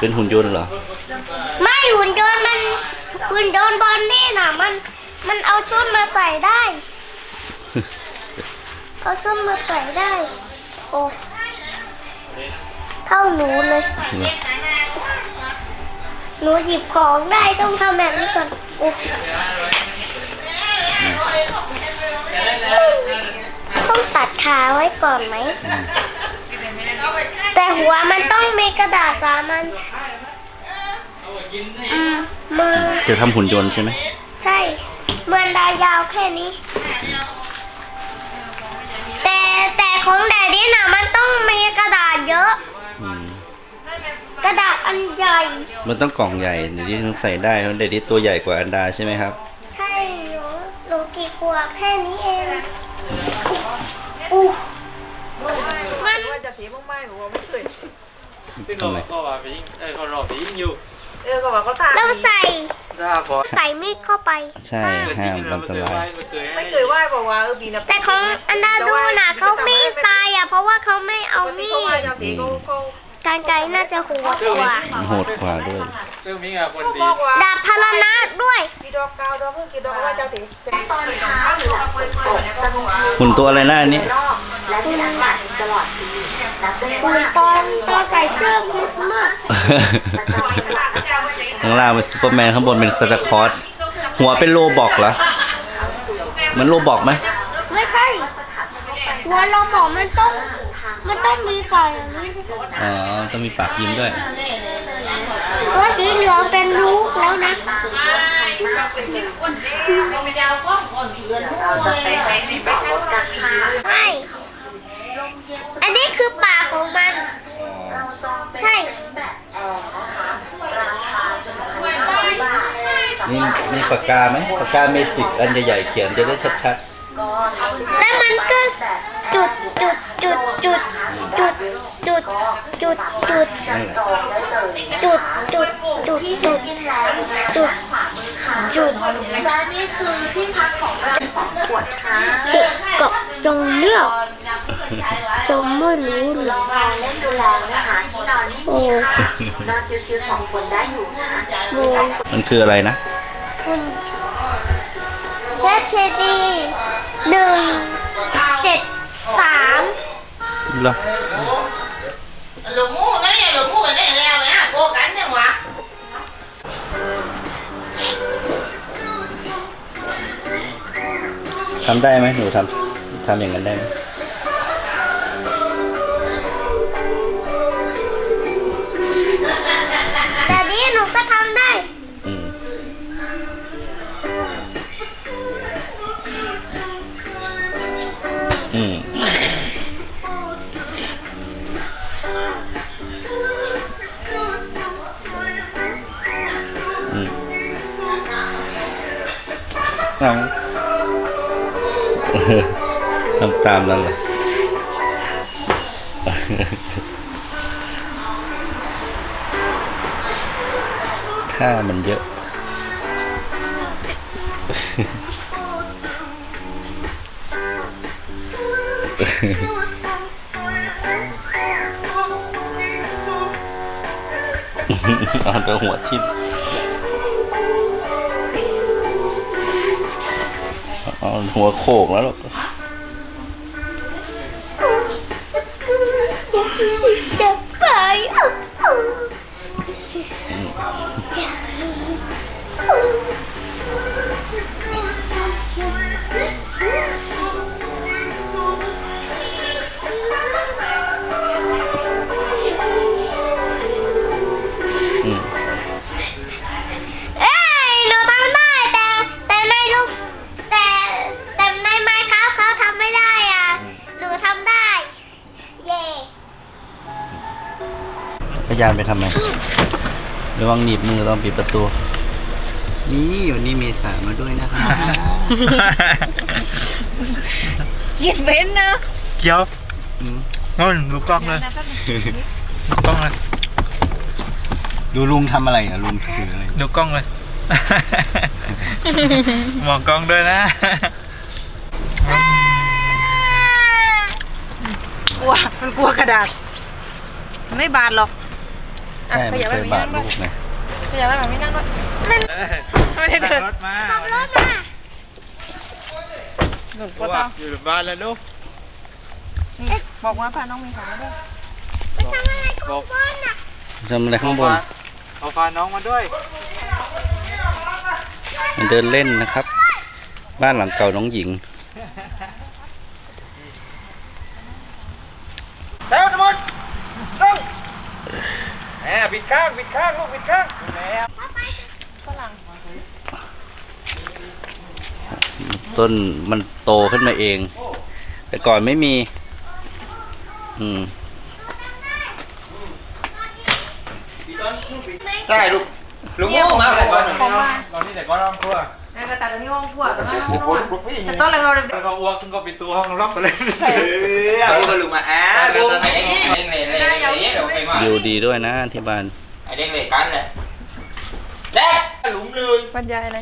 เก็บไว้เป็นหุ่นยนต์เหรอ ไม่หุ่นยนต์มันหุ่นยนต์บอลนี่น่ะ มันมันเอาชุดมาใส่ได้ เอาชุดมาใส่ได้ โอ้เท่าหนูเลยหนูหยิบของได้ต้องทำแบบนี้ก่อนโอ้ต้องตัดขาไว้ก่อนไหม แต่หัวมันต้องมีกระดาษสามัน อืมมือจะทำหุ่นยนต์ใช่ไหมใช่เหมือนดายาวแค่นี้ แต่แต่ของแดดดี้น่ะมันต้องมีกระดาษเยอะ อืมกระดาษอันใหญ่ มันต้องกล่องใหญ่เดี๋ยวนี้ต้องใส่ได้เพราะเดี๋ยวนี้ตัวใหญ่กว่าอันดาใช่ไหมครับ ใช่หนูหนูกี่ขวบแค่นี้เองอู้มัน ว่าจะสีมากๆหนูว่าไม่เคย ซึ่งเขาก็ว่าไปยิงเออเขารอไปยิงอยู่ เออก็ว่าเขาทำเราใส่ถ้าพอใส่มีดเข้าไปใช่เกิดห้ายิมงเราอันไม่ตเคยไหว้รายไม่เคยไม่เคยไหว้บอกว่าเออบีนะแต่ของอันดาดูน่ะเขาไม่ตายอะเพราะว่าเขาไม่เอาเอามีเขาไหว้ดจะสีเขาเขา การไกลน่าจะโหดกว่าโหดกว่าด้วยเรื่องนี้อะคนดีบอกว่าดาบพารณะด้วยมีดอกกาวดอกเพิ่งกี่ดอกว่าจะสีตอนเช้าหรือหลังฝนตกจะมีเพลงหุ่นตัวอะไรหน้านี้รอบและมีอากาศตลอดชีวิตนับได้คุว่าณตอนตอนใส่เสื้อคริสต์มาสประจำจังหวัดข้างล่างเป็นซูเปอร์แมนข้างบนเป็นซานตาคลอสหัวเป็นโลบอกเหรอเหมันโลบอกไหมไม่ใช่หัวเราบอกมันต้อง มันต้องมีปากอย่างนี้อ๋อต้องมีปากยิ้มด้วยตัวสีเหลืองเป็นลูกแล้วนะใช่อันนี้คือปากของมัน ใช่นี่มีปากกาไหมปากกาเมจิกอันใหญ่ๆเขียนจะได้ชัดๆ แล้วมันก็ จุดจุดจุดจุดจุดจุดจุดจุดๆนั่นแหละจองได้เลยจุดจุดจุดที่จุเช็ดคอินแล้วนะคะจุดขวามือค่ะจุดและนี่คือที่พักของเราสองขวดค่ะจุดกับจงเลือกจงไม่รู้หรลอองนอนเล่นดูแล้วนะคะที่นอนไม่มีค่ะนอนชิวๆสองคนได้อยู่นะโมมันคืออะไรนะคุณเอชดีหนึ่งเจ็ด สามเหรอหลวงมู่ไหนหลวงมูไปไหนแล้วไหมะโกกันยังทำได้ไหมหนูทำทำอย่างนั้นได้ไหม เอาทำตามนั้นเหรอถ้ามันเยอะ เอาแต่หัวทิ่ม เอาหัวโขกแล้วหรอกจะไปเอา ยานไปทำไมระวังหนีบมือต้องปิดประตู นี่วันนี้เมษามาด้วยนะคะเกลียดเว้นนะเกี่ยวอืมงั้นดูกล้องเลยดูกล้องเลยดูลุงทำอะไรอะลุงถืออะไรดูกล้องเลย มองกล้องด้วยนะกลัวมันกลัวกระดาษไม่บานหรอก อะใช่ขมันยับเคไปยแบบบานี้ดนั่งลูด้วยกไงขยับไปแบบนี้นั่งด้วยไม่ได้เดินรถมาขับรถมาหนุนเพปวราะดว่าท้องอยู่บ้านแล้วลูกนี่บอกว่าพาน้องมีขาด้วยไปทำอะไรของบนอะทำอะไรข้างบน เอาพาน้องมาด้วยมันเดินเล่นนะครับ บ้านหลังเก่าน้องหญิง เร็วทุกคนเร็ว แหมปิดข้างปิดข้างลูกปิดข้างแล้วต้นมันโตขึ้นมาเอง แต่ก่อนไม่มี อืมใช่ลูกลุงโม่มาเลยก่อนตอนนี้แต่ก็ร้องครัวใน กระตัดอันนี้ห้องครัวแต่ว่าโอ้โหลูกพี่แต่ต้นอะไรเราแล้วก็อ้วกถึงก็ปิดตัวห้องล็อกไปเลยเอาไปลุงมาอะลุงไอ้เด้งเลยเลยเลยเดี๋ยวไปมาวิวดีด้วยนะที่บ้านไอ้เด้งเลยกันเลยเด็กหลุมเลยบรรยายอะไร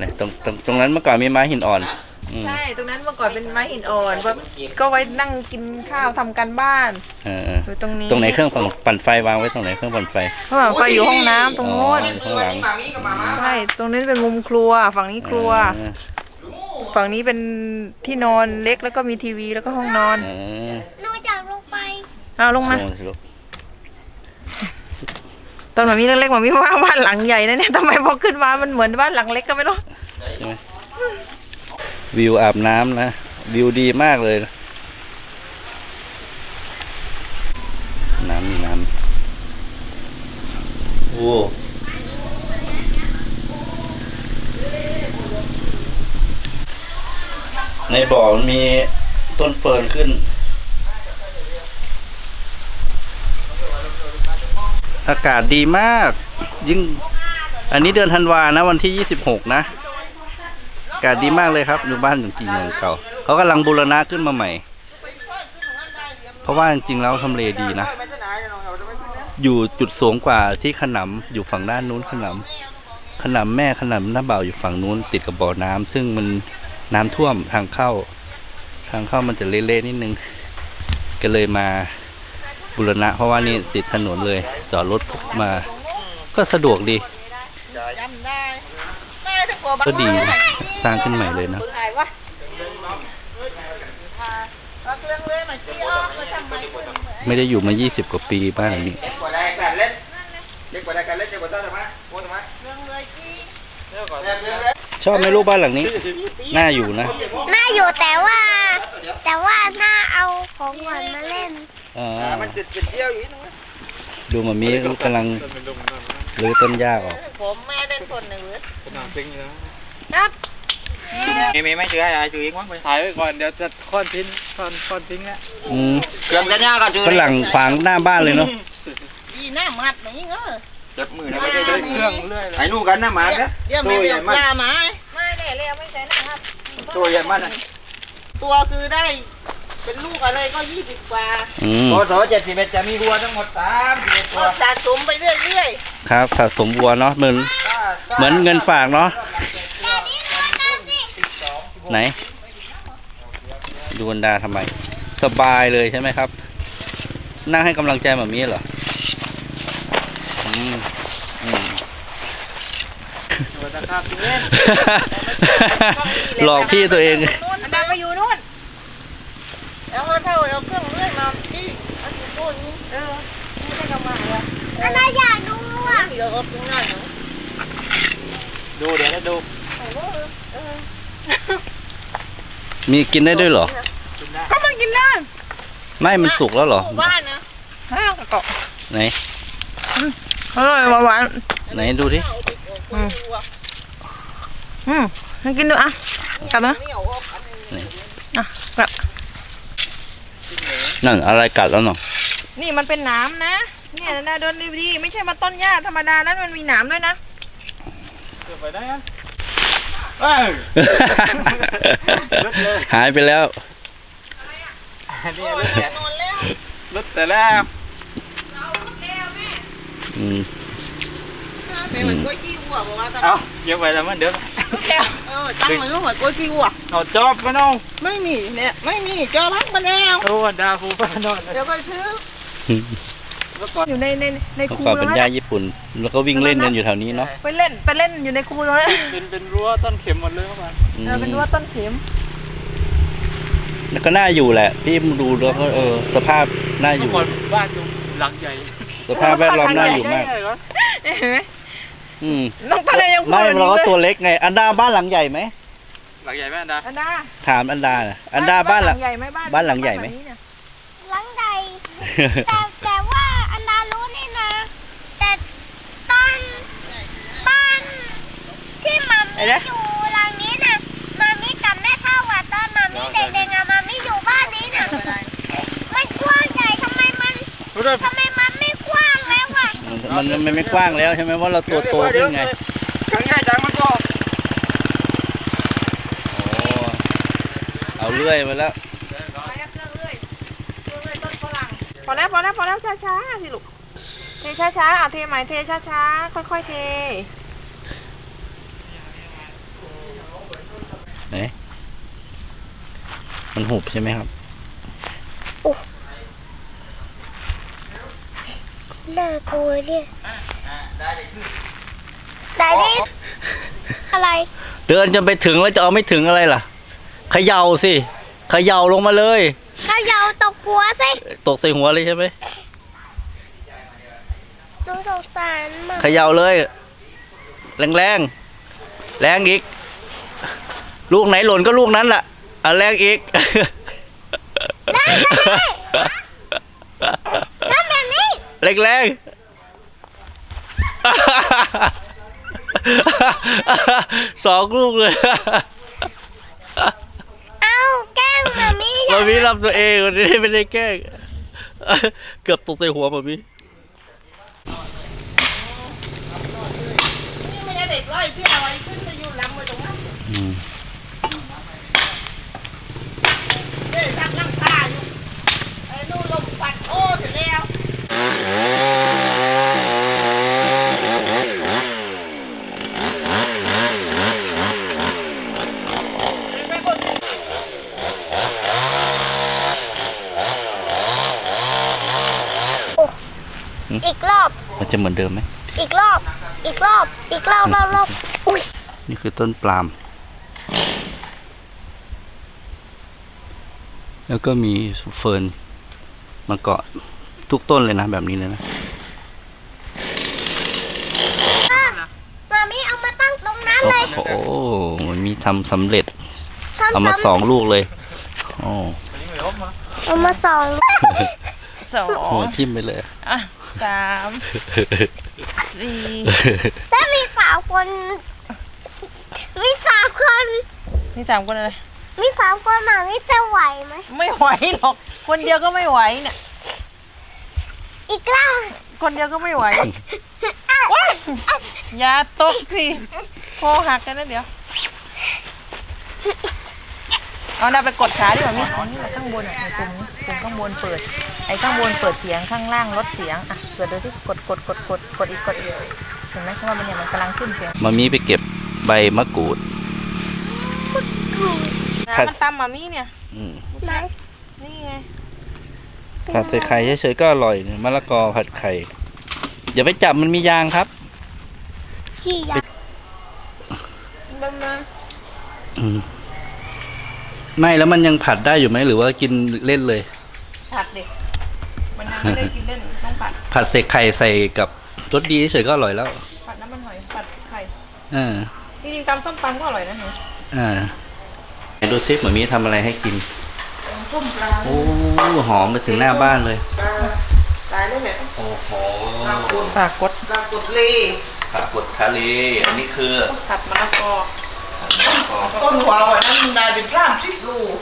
นะตรงตรงตรงนั้นเมื่อก่อนมีไม้หินอ่อน อืมใช่ ตรงนั้นเมื่อก่อนเป็นไม้หินอ่อนแบบก็ไว้นั่งกินข้าวทำการบ้านเออเอออยู่ตรงนี้ตรงไหนเครื่องปั่นปั่นไฟวางไว้ตรงไหนเครื่องปั่นไฟ เพราะว่าไฟอยู่ห้องน้ำตรงโน้นอ๋อข้างหลังมามีกับมามาใช่ตรงนี้เป็นมุมครัว ฝั่งนี้ครัว เออฝั่งนี้เป็นที่นอนเล็กแล้วก็มีทีวีแล้วก็ห้องนอนเออหนูอยากลงไปเอาลงมา โอ้สิลูกตอนแบบนี้เล็กๆแบบนี้ว่าบ้านหลังใหญ่นะเนี่ยทำไมพอขึ้นมามันเหมือนบ้านหลังเล็กก็ไม่รู้ วิวอาบน้ำนะ วิวดีมากเลย น้ำมีน้ำโอ้ในบ่อมันมีต้นเฟิร์นขึ้น อากาศดีมาก ยิ่ง อันนี้เดือนธันวานะ วันที่26นะากาศดีมากเลยครับดูบ้านจริงๆของเก่าเขากำลังบูรณะขึ้นมาใหม่ เพราะว่าจริงๆแล้วทำเลดีนะ อยู่จุดสูงกว่าที่ขนำอยู่ฝั่งด้านนู้นขนำขนำแม่ขนำหน้าบ่าวอยู่ฝั่งนู้นติดกับบ่อน้ำซึ่งมันน้ำท่วมทางเข้า ทางเข้ามันจะเละๆนิดนึง ก็เลยมาบูรณะ เพราะว่านี่ติดถนนเลยจอดรถมา ก็สะดวกดีก็ดีนะ สร้างขึ้นใหม่เลยเนอะไม่ได้อยู่มา 20 กว่าปีบ้านหลังนี้เด็กกว่าได้การเล่นเด็กกว่าได้การเล่นเด็กกว่าต้องทำไมโอ้ทำไมเรื่องเลยจีเรื่องเลยชอบไหมลูกบ้านหลังนี้ น่าอยู่นะ น่าอยู่แต่ว่า แต่ว่าน่าเอาของหวานมาเล่นอ่ามันติดติดเที่ยวอยู่นึงดูมามีกำลังต้นเป็นดงนั่นรื้อต้นหญ้าออก ผมแม่เล่นคนหนึ่งเลยขนาดจริงอยู่นะครับ มีมีไม่เชื่ออะไรชื่อเองมั้งไปถ่ายไว้ก่อนเดี๋ยวจะค่อนทิ้งค่อนค่อนทิ้งแล้วอืมเครื่องกันยาก็ชื่อฝรั่งขวางหน้าบ้านเลยเนาะดีหน้ามัดอย่างนี้เงอจับมือแล้วไม่ก็ได้ได้ใช้เครื่องเรื่อยเลยไอ้นู่นกันหน้ามัดนะเดี๋ยวตัไม่วเรีใหยญ่กมากปลาไม้ไม่ได้เลยไม่ใช่นะครับตัวใหญ่มากนะตัวคือได้เป็นลูกอะไรก็ยี่สิบกว่าอืมโอ้โหเจ็ดสิบเอ็ดจะมีวัวทั้งหมดสามสิบเอ็ดตัก็วสะสมไปเรื่อยครับสะสมวัวเนาะเหมือนเหมือนเงินฝากเนาะ ไหน ดูบรรดาทำไม สบายเลยใช่ไหมครับ นั่งให้กำลังใจแบบนี้เหรออืมอืมตัวตะขาบจริงเนี่ยหลอกพี่ตัวเองอันดาไปอยู่นู่นๆแล้วก็เท่าเอาเครื่องเลื่อยมาที่อันนี้โน่นนี่เออไม่ได้กำมาเลยอันน่าอยากดูอะเดี๋ยวเอาตรงนั้นเนาะดูเดี๋ยวจะดู มีกินได้ด้วยเหรอ ก็มันกินได้ไม่มันสุกแล้วเหรอ หมู่บ้านนะให้เอาเกาะไหน อร่อยหวานไหนดูดิ เอาไปโอ้โหวัวๆอืมให้กินดูอะ กลับมา ไม่เอาออกอันนี้อะกลับ นั่นอะไรกัดแล้วเนาะนี่มันเป็นหน้ำนะ เนี่ยนะโดนดีๆไม่ใช่มาต้นหญ้าธรรมดานั้นมันมีหนามด้วยนะเดี๋ยวไปได้ยังเอ้ย หายไปแล้วอันนี้โอ้รยถแน่นอนแล้วรถแต่แล้วอืมแม่มันกล้วยขี้วัวบอกว่าทำเอาเดี๋ยวไปแล้วมันเดี๋ยวเออตั้งมันว่าหัวกล้วยขี้วัวเอาจอบกันเอาไม่มีเนี่ยไม่มีเจอพักมาแล้วโอ้ดาฟูป้านอนเดี๋ยวไปซื้อ อยู่ในในในเมื่อคูก่อนเป็นแล้วหญ้านะญี่ปุ่น แล้วก็วิ่งเล่นกันอยู่แถวนี้เนาะไปเล่นไปเล่นอยู่ในคูแล้วนะเป็นเป็นรั้วต้นเข็มหมดเลยเมื่อวานอืมเออเป็นรั้วต้นเข็มแล้วก็น่าอยู่แหละ พี่ดูแล้วก็เออ สภาพน่าอเมื่ยู่อก่อนบ้านอยู่หลังใหญ่สภาพแวดล้อมน่าอยู่มากใหญ่เหรอเห็นไหมอืมน้องตาเลยยังพูดไม่แบบเรานี้ก็เลยตัวเล็กไง อันดาบ้านหลังใหญ่ไหมหลังใหญ่ไหมอันดาอันดาถามอันดาน่ะอันดาบ้านหลัง ใหญ่ไหมบ้านบ้านหลังใหญ่ไหมแบบนี้เนี่ยหลังใหญ่แต่แต่ว่าอันดารู้นี่นะ แต่ตอนตอน ที่มามีอยู่หลังนี้น่ะมามีกับแม่เท่าอะตอนมามีเด็กๆอะมามีอยู่บ้านนี้น่ะมันกว้างใหญ่ทำไมมันทำไมมันไม่กว้างแล้วอะมันมันไม่กว้างแล้วใช่ไหมว่าะเราตัวโตขึ้นไงครั้งใหญ่จังมันก็โอ้เอาเลื่อยมาแล้วไปแล้วเครื่องเรื่อยเครื่องเรื่อยต้นฝรั่งพอแล้วพอแล้วพอแล้วช้าๆสิลูกเทช้าๆเอาเทใหม่เทช้าๆค่อยๆเท ไหนมัน หุบใช่ไหมครับน่ากลัวเนี่ยได้ดิอะไร เดินจนไปถึงแล้วจะเอาไม่ถึงอะไรล่ะเขย่าสิเขย่าลงมาเลยเขายาวตกหัวสิ ตกใส่หัวเลยใช่ไหมดูสงสารมันเขย่าเลย แรงแรงๆแรงอีก ลูกไหนหล่นก็ลูกนั้นล่ะ อะแรงอีกนั่นแบบนี้แรงแรงๆสองลูกเลย เอาแกล้งมามีมามีรับตัวเองวันนี้ไม่ได้แกล้ง เกือบตกใส่หัวมามีนี่ไม่ใช่เด็กร้อยที่เอาไอ้ขึ้นไปอยู่หลังไว้ตรงนั้นเด้ทำลังคาอยู่ไอ้นู่นลมปัดโอ้เสร็จแล้ว อีกรอบ มัน จะเหมือนเดิมไหมอีกรอบ อีกรอบ อีกรอบรอบรอบอุ้ยนี่คือต้นปลาล์มแล้วก็มีเฟิร์นมาเกาะทุกต้นเลยนะแบบนี้เลยนะมามีเอามาตั้งตรงนั้นโอ้เลยโหมันมีทำสำเร็จทำเอามาสองลูกเลยโอ้เอามาสองสองหัวทิ่มไปเลย อะ สามสี่ถ้ามีสามคน มีสามคนนี่สามคนอะไร มีสามคนมามีจะไหวไหม ไม่ไหวหรอก คนเดียวก็ไม่ไหวเนี่ยอีกรอบคนเดียวก็ไม่ไหวว้ายอย่าตกสิคอหักกันนะเดี๋ยว เอาดาไปกดขาดีกว่ามิอ๋อนี่แหละข้างบนอะตรงนี้ ตรงข้างบนเปิด ไอ้ข้างบนเปิดเสียงข้างล่างลดเสียงอะเปิดดูที่กดกดกดกดกดอีกกดอีกเห็นไหมเพราะว่ามันเนี่ยมันกำลังขึ้นเสียงมามีไปเก็บใบมะกรูดน้ำมันตำมามี่เนี่ยอืมไหนนี่ไงผัดใส่ไข่เฉยๆก็อร่อยเนี่ยมะละกอผัดไข่อย่าไปจับมันมียางครับ ขี่ยาบ้ามาอืมไม่แล้วมันยังผัดได้อยู่ไหมหรือว่ากินเล่นเลย ผัดเด็กมันยังไม่ได้กินเล่นต้องผัด ผัดใส่ไข่ใส่กับรสดีเฉยๆก็อร่อยแล้ว ผัดน้ำมันหอยผัดไข่อ่าจริงๆตำส้มตำก็อร่อยนะหนูอ่าไหนดูซิหมามีทำอะไรให้กินต้มปลาโอ้หอมไปถึงหน้าบ้านเลยปลาตายแล้วแหละโอ้โหปลากดปลากดปลากดเลผักกดทะเลอันนี้คือผัดมะละกอต้นหัววันนั้นได้เป็นร่ามสิบลูก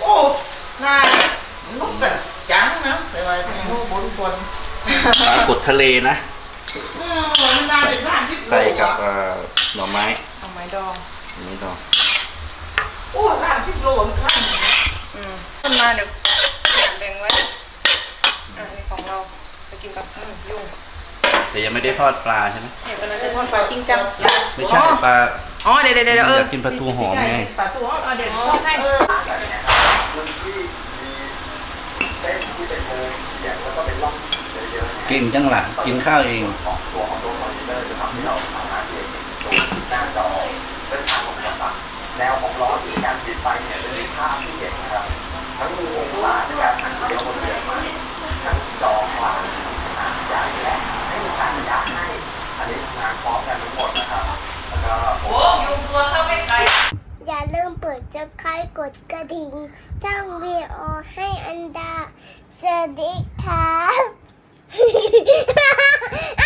โอ้นายนุ กกันจังนะแต่ว่าแทงบนบนปลากดทะเลนะ อืมมันได้เป็นร่ามสิบลูใส่กับอะเอ่อหน่อไม้เอาไม้ดองอันนี้ดองโอ้ร่ามสิบโลมันร่ามอืมขึ้นมาเดี๋ยวแบ่งไว้อะนี่ของเราไปกินกับอืมยุ่งแต่ยังไม่ได้ทอดปลาใช่ไหมเห็นกำลังจะทอดปลาจริงจังไม่ใช่ปลาอ๋อเดี๋ยวเดี๋ยวเดี๋ยวเอออยากกินปลาทูหอมไงปลาทูหอมเอาเดี๋ยวทอดให้ เออ เส้นที่เป็นโมอย่างแล้วก็เป็นร่องเก่งจังหละกินข้าวเองแนวของล้อที่การติดไฟเนี่ยจะมีภาพที่เห็นนะครับทั้งมือองศาในการหันเดียวบนเรือมาทั้งจอควางขนาดใหญ่และเส้นการระยะให้อันนี้ทำงานพร้อมกันทั้งหมดนะครับแล้วก็ผม อย่าลืมเปิดจะ คายกดกระดิ่งช่างวีโอให้อันดา สวัสดีครับ